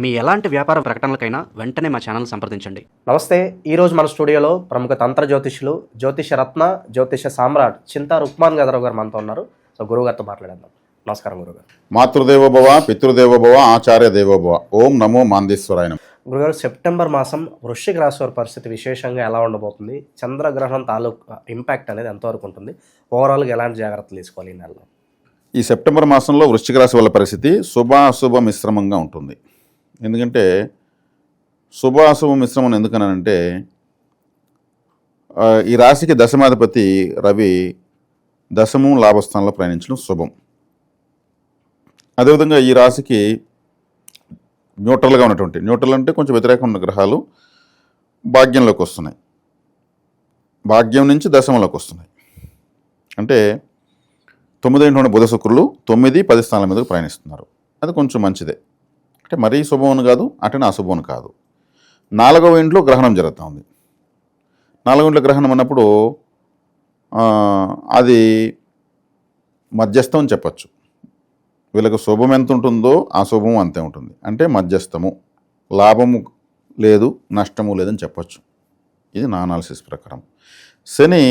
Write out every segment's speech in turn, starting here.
మీ ఎలాంటి వ్యాపార ప్రకటనలకైనా వెంటనే మా ఛానల్ సంప్రదించండి. నమస్తే ఈరోజు మన స్టూడియోలో ప్రముఖ తంత్ర జ్యోతిష్యులు జ్యోతిష రత్న జ్యోతిష సామ్రాట్ చింతా రుక్మాన్ గదరావు గారు మనతో ఉన్నారు. సో గురువుగారితో మాట్లాడేద్దాం. నమస్కారం గురుగారు మాతృదేవో భవ పితృదేవో భవ ఆచార్య దేవో భవ ఓం నమో మాందేశ్వరాయ నమః. గురుగారు సెప్టెంబర్ మాసం వృశ్చిక రాశి వారి పరిస్థితి విశేషంగా ఎలా ఉండబోతుంది? చంద్రగ్రహణం తాలూకు ఇంపాక్ట్ అనేది ఎంతవరకు ఉంటుంది? ఓవరాల్గా ఎలాంటి జాగ్రత్తలు తీసుకోవాలి ఈ నెలలో? ఈ సెప్టెంబర్ మాసంలో వృశ్చిక రాశి వాళ్ళ పరిస్థితి శుభాశుభ మిశ్రమంగా ఉంటుంది. ఎందుకంటే శుభాశుభ మిశ్రమం ఎందుకనంటే ఈ రాశికి దశమాధిపతి రవి దశము లాభస్థానంలో ప్రయాణించడం శుభం. అదేవిధంగా ఈ రాశికి న్యూట్రల్గా ఉన్నటువంటి న్యూట్రల్ అంటే కొంచెం వ్యతిరేకం ఉన్న గ్రహాలు భాగ్యంలోకి వస్తున్నాయి. భాగ్యం నుంచి దశమంలోకి వస్తున్నాయి. అంటే తొమ్మిది ఏంటంటే బుధ శుక్రులు తొమ్మిది పది స్థానాల మీదకు ప్రయాణిస్తున్నారు. అది కొంచెం మంచిదే. అంటే మరీ శుభమని కాదు అటనే అశుభం కాదు. నాలుగవ ఇంట్లో గ్రహణం జరుగుతూ ఉంది. నాలుగవ ఇంట్లో గ్రహణం అన్నప్పుడు అది మధ్యస్థం అని చెప్పచ్చు. వీళ్ళకి శుభం ఎంత ఉంటుందో ఆ శుభం అంతే ఉంటుంది. అంటే మధ్యస్థము. లాభము లేదు నష్టము లేదని చెప్పచ్చు. ఇది నా అనాలిసిస్ ప్రకారం. శని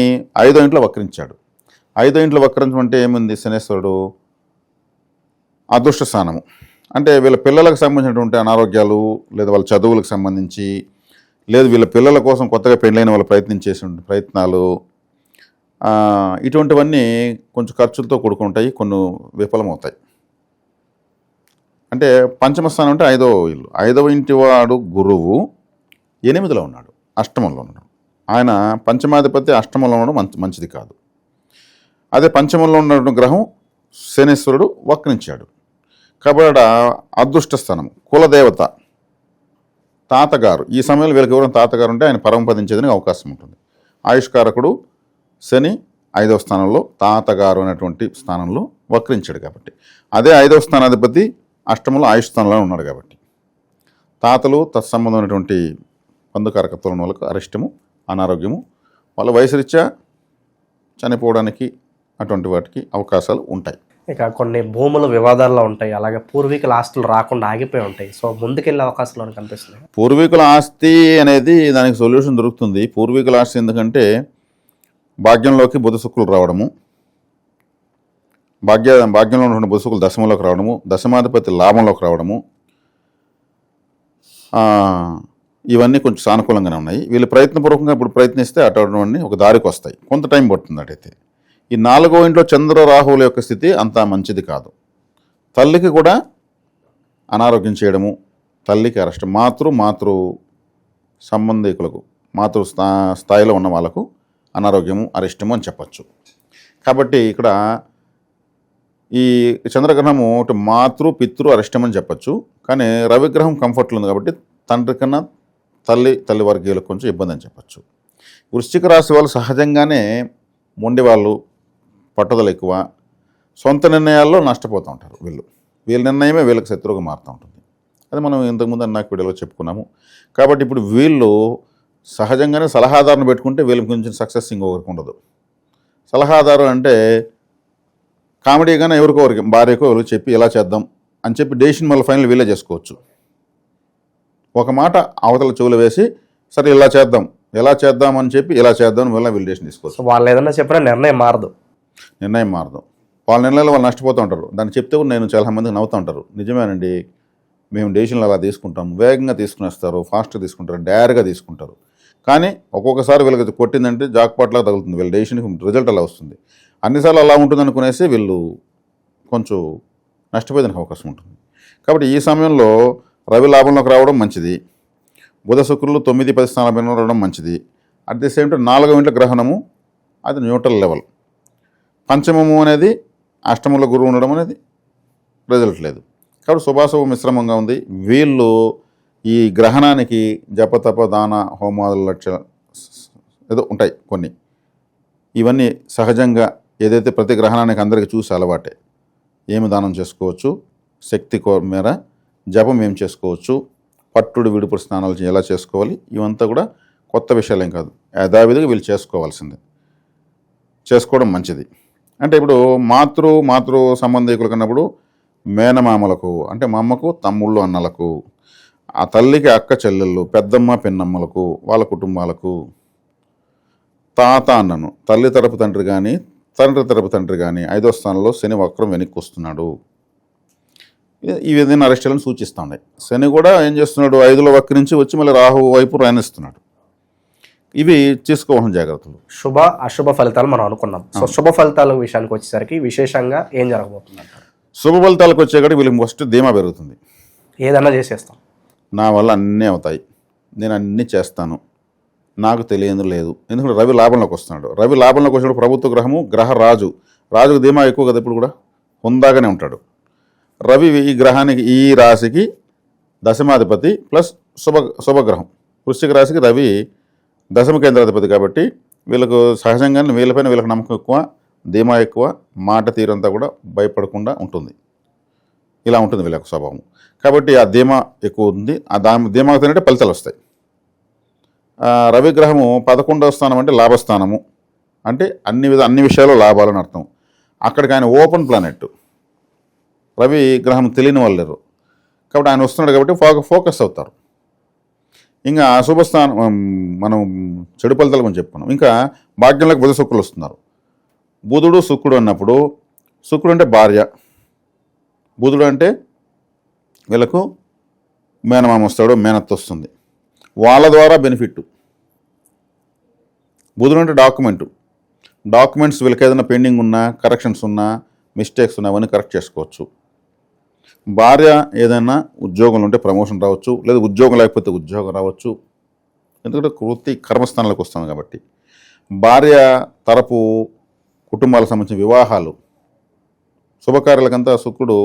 ఐదో ఇంట్లో వక్రించాడు. ఐదో ఇంట్లో వక్రించడం అంటే ఏముంది? శనేశ్వరుడు అదృష్ట స్థానము. అంటే వీళ్ళ పిల్లలకు సంబంధించినటువంటి అనారోగ్యాలు లేదా వాళ్ళ చదువులకు సంబంధించి లేదు వీళ్ళ పిల్లల కోసం కొత్తగా పెళ్ళైన వాళ్ళు ప్రయత్నించేసిన ప్రయత్నాలు ఇటువంటివన్నీ కొంచెం ఖర్చులతో కూడుకుంటాయి కొన్ని విఫలమవుతాయి. అంటే పంచమ స్థానం అంటే ఐదవ ఇల్లు. ఐదవ ఇంటి వాడు గురువు ఎనిమిదిలో ఉన్నాడు అష్టమంలో ఉన్నాడు. ఆయన పంచమాధిపతి అష్టమంలో ఉండడం మంచి మంచిది కాదు. అదే పంచమంలో ఉన్నటువంటి గ్రహం శనేశ్వరుడు వక్రించాడు. కాబట్టి అదృష్ట స్థానం కులదేవత తాతగారు. ఈ సమయంలో వీళ్ళకి ఎవరైనా తాతగారు ఉంటే ఆయన పరమపదించేదానికి అవకాశం ఉంటుంది. ఆయుష్కారకుడు శని ఐదవ స్థానంలో తాతగారు అనేటువంటి స్థానంలో వక్రించాడు కాబట్టి. అదే ఐదవ స్థానాధిపతి అష్టమంలో ఆయుష్ స్థానంలో ఉన్నాడు కాబట్టి. తాతలు తత్సంబంధమైనటువంటి పందుకారకత్వం వాళ్ళకు అరిష్టము అనారోగ్యము వాళ్ళ వయసు రీత్యా చనిపోవడానికి అటువంటి వాటికి అవకాశాలు ఉంటాయి. ఇక కొన్ని భూములు వివాదాల్లో ఉంటాయి అలాగే పూర్వీకుల ఆస్తులు రాకుండా ఆగిపోయి ఉంటాయి సో ముందుకెళ్ళే అవకాశాలు కనిపిస్తున్నాయి పూర్వీకుల ఆస్తి అనేది దానికి సొల్యూషన్ దొరుకుతుంది పూర్వీకుల ఆస్తి ఎందుకంటే భాగ్యంలోకి బుధశుక్కులు రావడము భాగ్య భాగ్యంలో ఉన్నటువంటి బుధ శుక్రులు దశమంలోకి రావడము దశమాధిపతి లాభంలోకి రావడము ఇవన్నీ కొంచెం సానుకూలంగానే ఉన్నాయి వీళ్ళు ప్రయత్నపూర్వకంగా ఇప్పుడు ప్రయత్నిస్తే అటువంటి ఒక దారికి వస్తాయి కొంత టైం పడుతుంది అటైతే ఈ నాలుగో ఇంట్లో చంద్ర రాహువుల యొక్క స్థితి అంత మంచిది కాదు. తల్లికి కూడా అనారోగ్యం చేయడము తల్లికి అరెస్ట్ మాతృ మాతృ సంబంధికులకు మాతృ స్థా స్థాయిలో ఉన్న వాళ్ళకు అనారోగ్యము అరిష్టము అని చెప్పచ్చు. కాబట్టి ఇక్కడ ఈ చంద్రగ్రహణము ఒకటి మాతృ పితృ అరిష్టం అని చెప్పచ్చు. కానీ రవిగ్రహం కంఫర్ట్లో ఉంది కాబట్టి తండ్రి కన్నా తల్లి తల్లి వర్గీయులకు కొంచెం ఇబ్బంది అని చెప్పచ్చు. వృశ్చిక రాశి వాళ్ళు సహజంగానే మొండి వాళ్ళు పట్టుదల ఎక్కువ సొంత నిర్ణయాల్లో నష్టపోతూ ఉంటారు వీళ్ళు. వీళ్ళ నిర్ణయమే వీళ్ళకి శత్రువుగా మారుతూ ఉంటుంది. అది మనం ఇంతకుముందు అన్నాక వీడియోలో చెప్పుకున్నాము. కాబట్టి ఇప్పుడు వీళ్ళు సహజంగానే సలహాదారుని పెట్టుకుంటే వీళ్ళకి కొంచెం సక్సెస్ ఇంకొకరికి ఉండదు. సలహాదారు అంటే కామెడీగానే ఎవరికో ఎవరికి భార్యకో ఎవరికి చెప్పి ఇలా చేద్దాం అని చెప్పి డెసిషన్ మళ్ళీ ఫైనల్ వీళ్ళే చేసుకోవచ్చు. ఒక మాట అవతల చెవులు వేసి సరే ఇలా చేద్దాం ఎలా చేద్దాం అని చెప్పి ఇలా చేద్దాం వీళ్ళ వీళ్ళు డెసిషన్ తీసుకోవచ్చు. వాళ్ళు ఏదైనా చెప్పినా నిర్ణయం మారదు. నిర్ణయం మారదు. వాళ్ళ నిర్ణయాలు వాళ్ళు నష్టపోతూ ఉంటారు. దాన్ని చెప్తే కూడా నేను చాలా మందికి నవ్వుతూ ఉంటారు. నిజమేనండి మేము డెసిషన్లు అలా తీసుకుంటాం. వేగంగా తీసుకునేస్తారు ఫాస్ట్గా తీసుకుంటారు డైర్గా తీసుకుంటారు. కానీ ఒక్కొక్కసారి వీళ్ళకి కొట్టిందంటే జాక్పాట్లా తగులుతుంది. వీళ్ళ డెసిషన్కి రిజల్ట్ అలా వస్తుంది. అన్నిసార్లు అలా ఉంటుంది అనుకునేసి వీళ్ళు కొంచెం నష్టపోయేదానికి అవకాశం ఉంటుంది. కాబట్టి ఈ సమయంలో రవి లాభంలోకి రావడం మంచిది. బుధ శుక్రులు తొమ్మిది పది స్థానాల మీద రావడం మంచిది. అట్ ది సేమ్ టైం నాలుగవ ఇంట్లో గ్రహణము అది న్యూట్రల్ లెవెల్. పంచమము అనేది అష్టమంలో గురువు ఉండడం అనేది రిజల్ట్ లేదు. కాబట్టి శుభాశుభ మిశ్రమంగా ఉంది. వీళ్ళు ఈ గ్రహణానికి జపతప దాన హోమాదుల లక్ష్య ఏదో ఉంటాయి కొన్ని. ఇవన్నీ సహజంగా ఏదైతే ప్రతి గ్రహణానికి అందరికీ చూసి అలవాటే. ఏమి దానం చేసుకోవచ్చు? శక్తి మేర జపం ఏం చేసుకోవచ్చు? పట్టుడు విడుపుడు స్నానాలు ఎలా చేసుకోవాలి? ఇవంతా కూడా కొత్త విషయాలు ఏం కాదు. యథావిధిగా వీళ్ళు చేసుకోవాల్సిందే. చేసుకోవడం మంచిది. అంటే ఇప్పుడు మాతృ మాతృ సంబంధికులు కన్నప్పుడు మేనమామలకు అంటే మా అమ్మకు తమ్ముళ్ళు అన్నలకు ఆ తల్లికి అక్క చెల్లెళ్ళు పెద్దమ్మ పెన్నమ్మలకు వాళ్ళ కుటుంబాలకు తాత అన్నను తల్లి తరపు తండ్రి కానీ తండ్రి తరపు తండ్రి కానీ ఐదో స్థానంలో శని వక్రం వెనక్కి వస్తున్నాడు. ఈ- విధమైన విధంగా అరెస్టులను సూచిస్తుంది. శని కూడా ఏం చేస్తున్నాడు? ఐదులో వక్రించి వచ్చి మళ్ళీ రాహు వైపు ప్రయాణిస్తున్నాడు ఇవి తీసుకోవాల్సిన జాగ్రత్తలు. శుభ అశుభ ఫలితాలు మనం అనుకున్నాం. సో శుభ ఫలితాల విషయానికి వచ్చేసరికి విశేషంగా ఏం జరగబోతుంది శుభ ఫలితాలకు వచ్చేకాడికి వీళ్ళకి ఫస్ట్ ధీమా పెరుగుతుంది. ఏదన్నా చేసేస్తాం. నా వల్ల అన్నీ అవుతాయి. నేను అన్నీ చేస్తాను. నాకు తెలియదు లేదు. ఎందుకంటే రవి లాభంలోకి వస్తున్నాడు. రవి లాభంలోకి వచ్చినప్పుడు ప్రభుత్వ గ్రహము గ్రహ రాజు. రాజుకు ధీమా ఎక్కువ కదా ఇప్పుడు కూడా? హుందాగానే ఉంటాడు. రవి ఈ గ్రహానికి ఈ రాశికి దశమాధిపతి ప్లస్ శుభ శుభగ్రహం. వృశ్చిక రాశికి రవి దశమ కేంద్రాధిపతి కాబట్టి వీళ్ళకు సహజంగానే వీళ్ళపైన వీళ్ళకి నమ్మకం ఎక్కువ ధీమా ఎక్కువ మాట తీరంతా కూడా భయపడకుండా ఉంటుంది. ఇలా ఉంటుంది వీళ్ళ స్వభావం. కాబట్టి ఆ ధీమా ఎక్కువ ఉంది. ఆ దా ధీమాతోనే తినట్టే ఫలితాలు వస్తాయి. రవిగ్రహము రవి గ్రహము పదకొండవ స్థానం అంటే లాభస్థానము. అంటే అన్ని విధ అన్ని విషయాల్లో లాభాలని అర్థం. అక్కడికి ఆయన ఓపెన్ ప్లానెట్. రవి గ్రహం తెలియని వాళ్ళు లేరు. కాబట్టి ఆయన వస్తున్నాడు కాబట్టి ఫోకస్ అవుతారు. ఇంకా శుభస్థానం మనం చెడు ఫలితాలు మనం చెప్పుకున్నాం. ఇంకా భాగ్యంలోకి బుధ శుక్రులు వస్తున్నారు. బుధుడు శుక్రుడు అన్నప్పుడు శుక్రుడు అంటే భార్య బుధుడు అంటే వీళ్ళకు మేనమామ వస్తాడు మేనత్త వస్తుంది. వాళ్ళ ద్వారా బెనిఫిట్ బుధుడు అంటే డాక్యుమెంటు డాక్యుమెంట్స్ వీళ్ళకి ఏదైనా పెండింగ్ ఉన్నా కరెక్షన్స్ ఉన్నా మిస్టేక్స్ ఉన్నా అవన్నీ కరెక్ట్ చేసుకోవచ్చు. భార్య ఏదైనా ఉద్యోగంలో ఉంటే ప్రమోషన్ రావచ్చు లేదా ఉద్యోగం లేకపోతే ఉద్యోగం రావచ్చు. ఎందుకంటే వృత్తి కర్మస్థానాలకు వస్తుంది కాబట్టి. భార్య తరపు కుటుంబాలకు సంబంధించిన వివాహాలు. శుభకార్యాలకంతా శుక్రుడు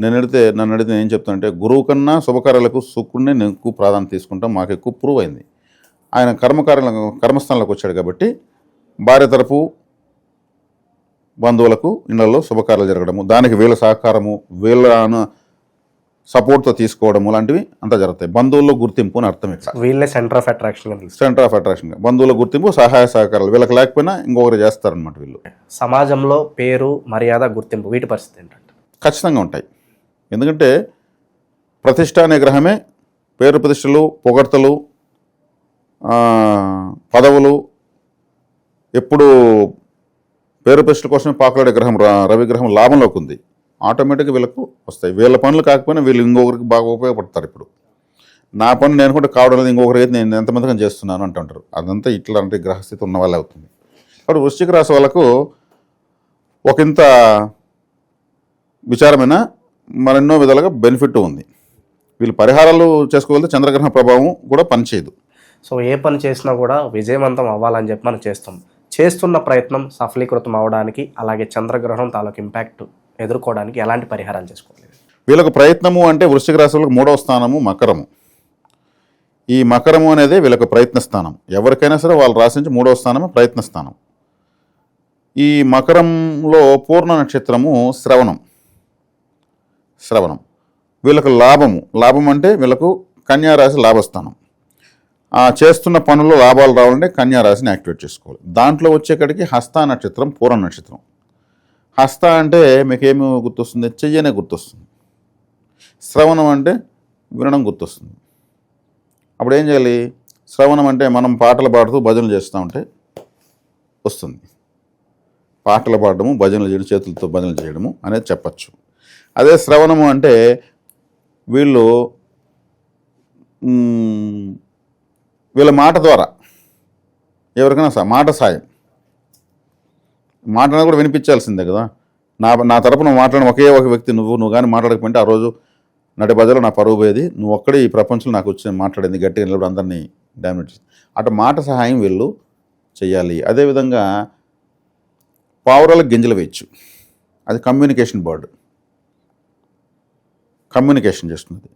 నేను అడిగితే నన్ను అడిగితే నేను ఏం చెప్తానంటే గురువు కన్నా శుభకార్యాలకు శుక్రుడిని నేను ఎక్కువ ప్రాధాన్యత తీసుకుంటాం మాకు ఎక్కువ ప్రూవ్ అయింది. ఆయన కర్మకార్యాల కర్మస్థానాలకు వచ్చాడు కాబట్టి భార్య తరపు బంధువులకు ఇళ్ళలో శుభకార్యాలు జరగడము దానికి వీళ్ళ సహకారము వీళ్ళ సపోర్ట్తో తీసుకోవడము లాంటివి అంతా జరుగుతాయి. బంధువుల్లో గుర్తింపు అని అర్థం ఇక్కడ. వీళ్ళే centre of attraction centre of attraction బంధువుల గుర్తింపు సహాయ సహకారాలు. వీళ్ళకి లేకపోయినా ఇంకొకరు చేస్తారనమాట వీళ్ళు. సమాజంలో పేరు మర్యాద గుర్తింపు వీటి పరిస్థితి ఏంటంటే? ఖచ్చితంగా ఉంటాయి. ఎందుకంటే ప్రతిష్ట అనే గ్రహమే పేరు ప్రతిష్టలు పొగడ్తలు పదవులు ఎప్పుడు పేరు ప్రశ్నల కోసమే పాకులాడే గ్రహం రవి గ్రహం లాభంలోకి ఉంది. ఆటోమేటిక్గా వీళ్ళకు వస్తాయి. వీళ్ళ పనులు కాకపోయినా వీళ్ళు ఇంకొకరికి బాగా ఉపయోగపడతారు ఇప్పుడు. నా పని నేను కూడా కావడం లేదు ఇంకొకరికి అయితే నేను ఎంతమందిగా చేస్తున్నాను అంటుంటారు అదంతా ఇట్లాంటి గ్రహస్థితి ఉన్న వాళ్ళే అవుతుంది. కాబట్టి వృశ్చిక రాశి వాళ్ళకు ఒకంత విచారమైన మరెన్నో విధాలుగా బెనిఫిట్ ఉంది. వీళ్ళు పరిహారాలు చేసుకోగలిగితే చంద్రగ్రహణ ప్రభావం కూడా పనిచేయదు. సో ఏ పని చేసినా కూడా విజయవంతం అవ్వాలని చెప్పి మనం చేస్తాం. చేస్తున్న ప్రయత్నం సఫలీకృతం అవడానికి అలాగే చంద్రగ్రహణం తాలూకు ఇంపాక్ట్ ఎదుర్కోవడానికి ఎలాంటి పరిహారాలు చేసుకోవాలి వీళ్ళకు ప్రయత్నము అంటే వృశ్చిక రాశులకు మూడవ స్థానము మకరము. ఈ మకరము అనేది వీళ్ళకు ప్రయత్న స్థానం ఎవరికైనా సరే వాళ్ళు రాసించి మూడవ స్థానము ప్రయత్న స్థానం ఈ మకరంలో పూర్ణ నక్షత్రము శ్రవణం. శ్రవణం. వీళ్ళకు లాభము. లాభం అంటే వీళ్ళకు కన్యారాశి లాభస్థానం. చేస్తున్న పనుల్లో లాభాలు రావాలంటే కన్యారాశిని యాక్టివేట్ చేసుకోవాలి. దాంట్లో వచ్చేకడికి హస్త నక్షత్రం పూర్ణ నక్షత్రం. హస్త అంటే మీకేమి గుర్తొస్తుంది? చెయ్యనే గుర్తొస్తుంది. శ్రవణం అంటే వినడం గుర్తొస్తుంది. అప్పుడు ఏం చేయాలి? శ్రవణం అంటే మనం పాటలు పాడుతూ భజనలు చేస్తూ ఉంటే వస్తుంది. పాటలు పాడడము భజనలు చేయడం చేతులతో భజనలు చేయడము అనేది చెప్పచ్చు. అదే శ్రవణము అంటే వీళ్ళు వీళ్ళ మాట ద్వారా. ఎవరికైనా సా- మాట సాయం. మాటను కూడా వినిపించాల్సిందే కదా. నా నా తరపున మాట్లాడిన ఒకే ఒక వ్యక్తి నువ్వు నువ్వు కానీ మాట్లాడకపోయింటే ఆ రోజు నటి బజలో నా పరువు పోయేది. నువ్వు ఒక్కడే ఈ ప్రపంచంలో నాకు వచ్చి మాట్లాడింది గట్టిగా నిలబడి అందరినీ డామినేట్ చేసి అటు మాట సహాయం వీళ్ళు చేయాలి. అదేవిధంగా పావురాలకు గింజలు వేయచ్చు. అది కమ్యూనికేషన్ బర్డ్. కమ్యూనికేషన్ చేస్తున్నది.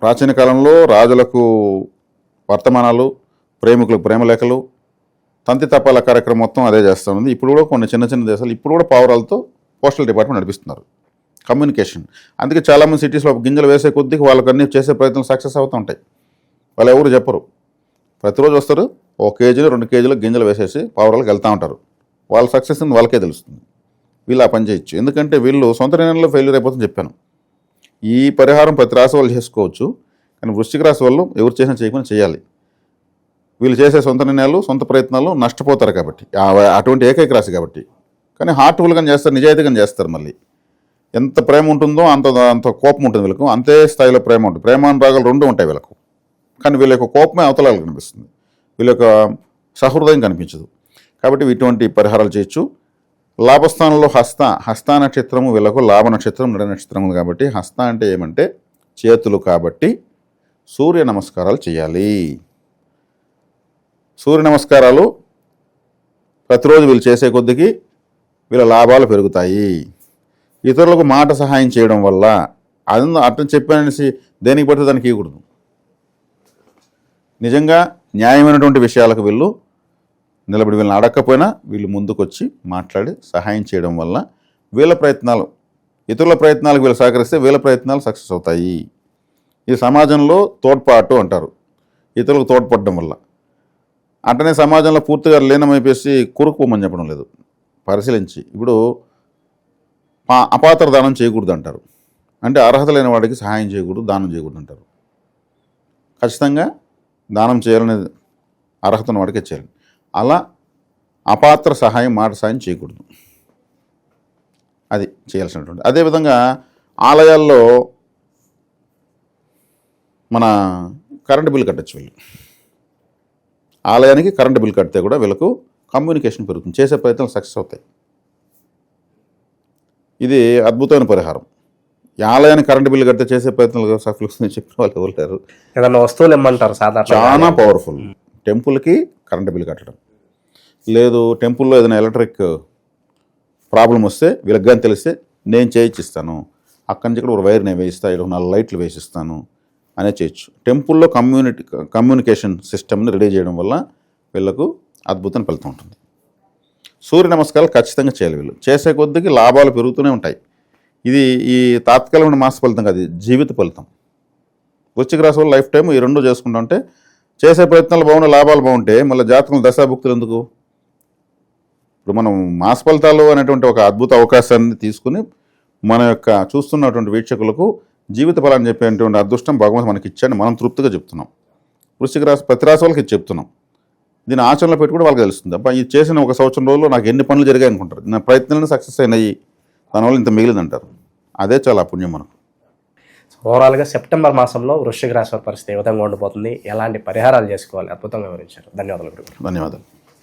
ప్రాచీన కాలంలో రాజులకు వర్తమానాలు ప్రేమికులకు ప్రేమలేఖలు తంతి తపాల కార్యక్రమం మొత్తం అదే చేస్తూ ఉంది. ఇప్పుడు కూడా కొన్ని చిన్న చిన్న దేశాలు ఇప్పుడు కూడా పావురాలతో పోస్టల్ డిపార్ట్మెంట్ నడిపిస్తున్నారు. కమ్యూనికేషన్ అందుకే చాలామంది సిటీస్లో గింజలు వేసే కొద్దికి వాళ్ళకి అన్ని చేసే ప్రయత్నం సక్సెస్ అవుతూ ఉంటాయి. వాళ్ళు ఎవరు చెప్పరు. ప్రతిరోజు వస్తారు ఒక కేజీలు రెండు కేజీలు గింజలు వేసేసి పావురాలకు వెళ్తూ ఉంటారు. వాళ్ళ సక్సెస్ అని వాళ్ళకే తెలుస్తుంది. వీళ్ళు ఆ పని చేయొచ్చు. ఎందుకంటే వీళ్ళు సొంత నిర్ణయంలో ఫెయిల్యూర్ అయిపోతుందని చెప్పాను. ఈ పరిహారం ప్రతి రాశి వాళ్ళు చేసుకోవచ్చు. కానీ వృశ్చిక రాశి వాళ్ళు ఎవరు చేసినా చేయకుండా చేయాలి. వీళ్ళు చేసే సొంత నిర్ణయాలు సొంత ప్రయత్నాలు నష్టపోతారు కాబట్టి. అటువంటి ఏకైక రాశి కాబట్టి. కానీ హార్ట్ఫుల్గా చేస్తారు నిజాయితీగా చేస్తారు మళ్ళీ. ఎంత ప్రేమ ఉంటుందో అంత అంత కోపం ఉంటుంది వీళ్ళకు. అంతే స్థాయిలో ప్రేమ ఉంటుంది. ప్రేమానురాగాలు రెండు ఉంటాయి వీళ్ళకు. కానీ వీళ్ళ యొక్క కోపమే అవతలాలు కనిపిస్తుంది. వీళ్ళ యొక్క సహృదయం కనిపించదు. కాబట్టి ఇటువంటి పరిహారాలు చేయొచ్చు. లాభస్థానంలో హస్త హస్త నక్షత్రము వీళ్ళకు లాభ నక్షత్రం నడ నక్షత్రములు కాబట్టి హస్త అంటే ఏమంటే చేతులు కాబట్టి సూర్య నమస్కారాలు చేయాలి. సూర్య నమస్కారాలు ప్రతిరోజు వీళ్ళు చేసే కొద్దికి వీళ్ళ లాభాలు పెరుగుతాయి. ఇతరులకు మాట సహాయం చేయడం వల్ల అది అర్థం చెప్పాననేసి దేనికి పడితే దానికి ఇవ్వకూడదు నిజంగా న్యాయమైనటువంటి విషయాలకు వీళ్ళు నిలబడి వీళ్ళని అడగకపోయినా వీళ్ళు ముందుకొచ్చి మాట్లాడి సహాయం చేయడం వల్ల వీళ్ళ ప్రయత్నాలు ఇతరుల ప్రయత్నాలకు వీళ్ళు సహకరిస్తే వీళ్ళ ప్రయత్నాలు సక్సెస్ అవుతాయి. ఈ సమాజంలో తోడ్పాటు అంటారు. ఇతరులకు తోడ్పడడం వల్ల. అట్టనే సమాజంలో పూర్తిగా లీనమైపేసి కూరుకుపోమని చెప్పడం లేదు. పరిశీలించి. ఇప్పుడు అపాత్ర దానం చేయకూడదు అంటారు. అంటే అర్హత లేని వాడికి సహాయం చేయకూడదు దానం చేయకూడదు అంటారు. ఖచ్చితంగా దానం చేయాలనే అర్హత ఉన్న వాడికే చేయాలి. అలా అపాత్ర సహాయం మాట సహాయం చేయకూడదు. అది చేయాల్సినటువంటి. అదేవిధంగా ఆలయాల్లో మన కరెంటు బిల్ కట్టచ్చు వీళ్ళు. ఆలయానికి కరెంటు బిల్ కడితే కూడా వీళ్ళకు కమ్యూనికేషన్ పెరుగుతుంది. చేసే ప్రయత్నాలు సక్సెస్ అవుతాయి. ఇది అద్భుతమైన పరిహారం. ఈ ఆలయానికి కరెంటు బిల్లు కడితే చేసే ప్రయత్నాలు సక్సెస్ అవుతుందని చెప్పిన వాళ్ళు ఎవరు లేరు. ఏదన్నా వస్తువులు ఇమ్మంటారు సాధారణ చాలా పవర్ఫుల్. టెంపుల్కి కరెంటు బిల్ కట్టడం. లేదు టెంపుల్లో ఏదైనా ఎలక్ట్రిక్ ప్రాబ్లం వస్తే వీళ్ళకి కానీ తెలిస్తే నేను చేయించిస్తాను. అక్కడి నుంచి ఇక్కడ ఒక వైర్ నేను వేయిస్తా ఇక్కడ నాలుగు లైట్లు వేసిస్తాను. అనే చేయొచ్చు. టెంపుల్లో కమ్యూనిటీ కమ్యూనికేషన్ సిస్టమ్ని రెడీ చేయడం వల్ల వీళ్ళకు అద్భుతం ఫలితం ఉంటుంది. సూర్య నమస్కారాలు ఖచ్చితంగా చేయాలి వీళ్ళు. చేసే కొద్దికి లాభాలు పెరుగుతూనే ఉంటాయి. ఇది ఈ తాత్కాలికమైన మాస ఫలితం కాదు జీవిత ఫలితం. వృశ్చిక రాశి వాళ్ళు లైఫ్ టైం ఈ రెండు చేసుకుంటుంటే చేసే ప్రయత్నాలు బాగుండే లాభాలు బాగుంటే మళ్ళీ జాతకంలో దశాభుక్తులు ఎందుకు? ఇప్పుడు మనం మాస ఫలితాలు అనేటువంటి ఒక అద్భుత అవకాశాన్ని తీసుకుని మన యొక్క చూస్తున్నటువంటి వీక్షకులకు జీవిత ఫలాన్ని చెప్పేటువంటి అదృష్టం భగవంతు మనకి ఇచ్చాడని మనం తృప్తిగా చెప్తున్నాం. వృశ్చిక రాశి ప్రతి రాశి వాళ్ళకి చెప్తున్నాం. దీని ఆచరణలో పెట్టి కూడా వాళ్ళకి తెలుస్తుంది. అబ్బా ఇది చేసిన ఒక సంవత్సరం రోజుల్లో నాకు ఎన్ని పనులు జరిగాయి అనుకుంటారు. నా ప్రయత్నాలను సక్సెస్ అయినాయి. దానివల్ల ఇంత మిగిలిందంటారు. అదే చాలా పుణ్యం మనకు. ఓవరాల్గా సెప్టెంబర్ మాసంలో వృశ్చిక రాశి పరిస్థితి ఏ విధంగా ఉండిపోతుంది? ఎలాంటి పరిహారాలు చేసుకోవాలి? అద్భుతంగా వివరించారు. ధన్యవాదాలు ధన్యవాదాలు.